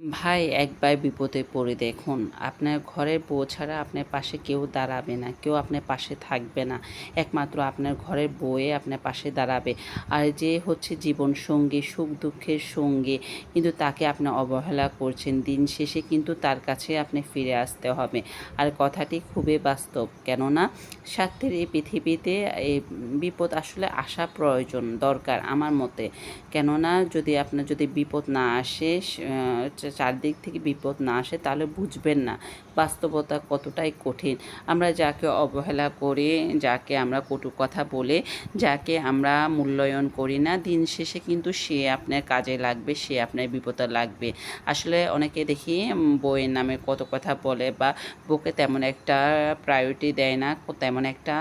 ভাই একবার বিপদে পড়ে, দেখুন। আপনার ঘরের বউ ছাড়া আপনার পাশে কেউ দাঁড়াবে না, কেউ আপনার পাশে থাকবে না। একমাত্র আপনার ঘরের বউয়ে আপনার পাশে দাঁড়াবে। আর যে হচ্ছে জীবন সঙ্গী সুখ দুঃখের সঙ্গী, কিন্তু তাকে আপনি অবহেলা করছেন। দিন শেষে কিন্তু তার কাছে আপনি ফিরে আসতে হবে। আর কথাটি খুবই বাস্তব, কেননা স্বার্থের এই পৃথিবীতে এই বিপদ আসলে আসা প্রয়োজন, দরকার আমার মতে। কেননা যদি আপনার যদি বিপদ না আসে চারদিক থেকে বিপদ না আসে, তাহলে বুঝবেন না বাস্তবতা কতটাই কঠিন। আমরা যাকে অবহেলা করে, যাকে আমরা কটু কথা বলে, যাকে আমরা মূল্যায়ন করি না, দিন শেষে কিন্তু সে আপনার কাজে লাগবে, সে আপনার বিপদে লাগবে। আসলে অনেকে দেখি বইয়ের নামে কত কথা বলে বা বউকে তেমন একটা প্রায়োরিটি দেয় না, তেমন একটা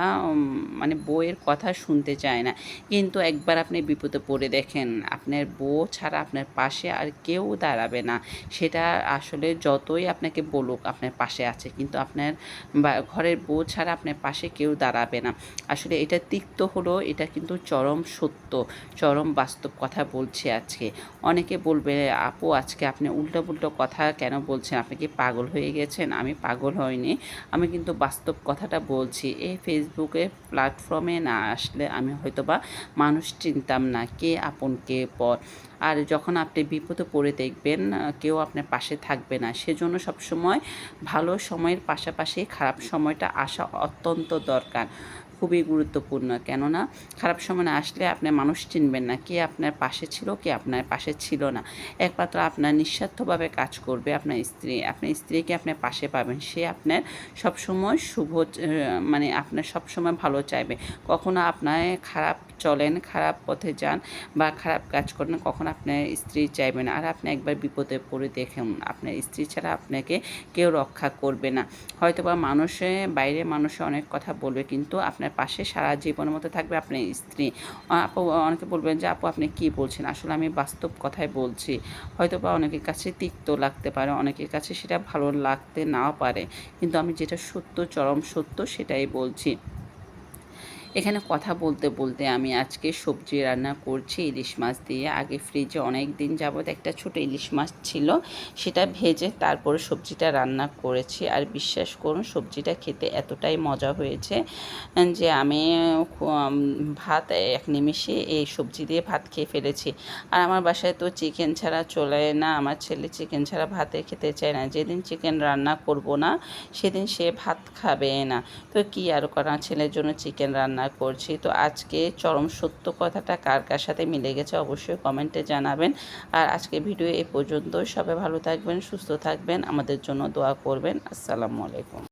মানে বইয়ের কথা শুনতে চায় না। কিন্তু একবার আপনি বিপদে পড়ে দেখেন, আপনার বউ ছাড়া আপনার পাশে আর কেউ দাঁড়াবে না। সেটা আসলে যতই আপনাকে বলুক আপনার পাশে আছে, কিন্তু আপনার ঘরের বউ ছাড়া আপনার পাশে কেউ দাঁড়াবে না। আসলে এটা তিক্ত হলো, এটা কিন্তু চরম সত্য, চরম বাস্তব কথা বলছি আজকে। অনেকে বলবে, আপু, আজকে আপনি উল্টো পুল্টো কথা কেন বলছেন? আপনি কি পাগল হয়ে গেছেন? আমি পাগল হইনি। আমি কিন্তু বাস্তব কথাটা বলছি। এই ফেসবুকে প্ল্যাটফর্মে না আসলে আমি হয়তো বা মানুষ চিনতাম না কে আপন কে পর। আর যখন আপনি বিপদে পড়ে দেখবেন কেউ আপনার পাশে থাকবে না। সেজন্য সবসময় ভালো সময়ের পাশাপাশি খারাপ সময়টা আসা অত্যন্ত দরকার। খুবই গুরুত্বপূর্ণ। কেননা খারাপ সময় আসলে আপনি মানুষ চিনবেন না কে আপনার পাশে ছিল, কে আপনার পাশে ছিল না। একমাত্র আপনার নিঃস্বার্থভাবে কাজ করবে আপনার স্ত্রী। আপনার স্ত্রীকে আপনার পাশে পাবেন। সে আপনার সবসময় শুভ মানে আপনার সবসময় ভালো চাইবে। কখনো আপনার খারাপ চলেন, খারাপ পথে যান বা খারাপ কাজ করেন, কখনো আপনার স্ত্রী চাইবে না। আর আপনি একবার বিপদে পড়ে দেখেন, আপনার স্ত্রী ছাড়া আপনাকে কেউ রক্ষা করবে না। হয়তো বা মানুষে বাইরে মানুষে অনেক কথা বলবে, কিন্তু আপনার পাশে সারা জীবনের মতো থাকবে আপনার স্ত্রী। আপু, অনেকে বলবেন যে, আপু, আপনি কি বলছেন? আসলে আমি বাস্তব কথায় বলছি। হয়তো বা অনেকের কাছে তিক্ত লাগতে পারে, অনেকের কাছে সেটা ভালো লাগতে নাও পারে। কিন্তু আমি যেটা সত্য, চরম সত্য সেটাই বলছি। এখানে কথা বলতে বলতে আমি আজকে সবজি রান্না করছি, ইলিশ মাছ দিয়ে। আগে ফ্রিজে অনেক দিন যাবত একটা ছোট ইলিশ মাছ ছিল, সেটা ভেজে তারপরে সবজিটা রান্না করেছি। আর বিশ্বাস করুন, সবজিটা খেতে এতটাই মজা হয়েছে যে আমি ভাত, এক নিমিষে এই সবজি দিয়ে ভাত খেয়ে ফেলেছি। আর আমার বাসায় তো চিকেন ছাড়া চলে না, আমার ছেলে চিকেন ছাড়া ভাতে খেতে চায় না। যেদিন চিকেন রান্না করব না, সেদিন সে ভাত খাবে না। তো কি আর করা ছেলের জন্য চিকেন রান্না করছি। তো আজকে চরম সত্য কথাটা কার কার সাথে মিলে গেছে অবশ্যই কমেন্টে জানাবেন। আর আজকে ভিডিও এ পর্যন্ত সবাই ভালো থাকবেন, সুস্থ থাকবেন। আমাদের জন্য দোয়া করবেন। আসসালামু আলাইকুম।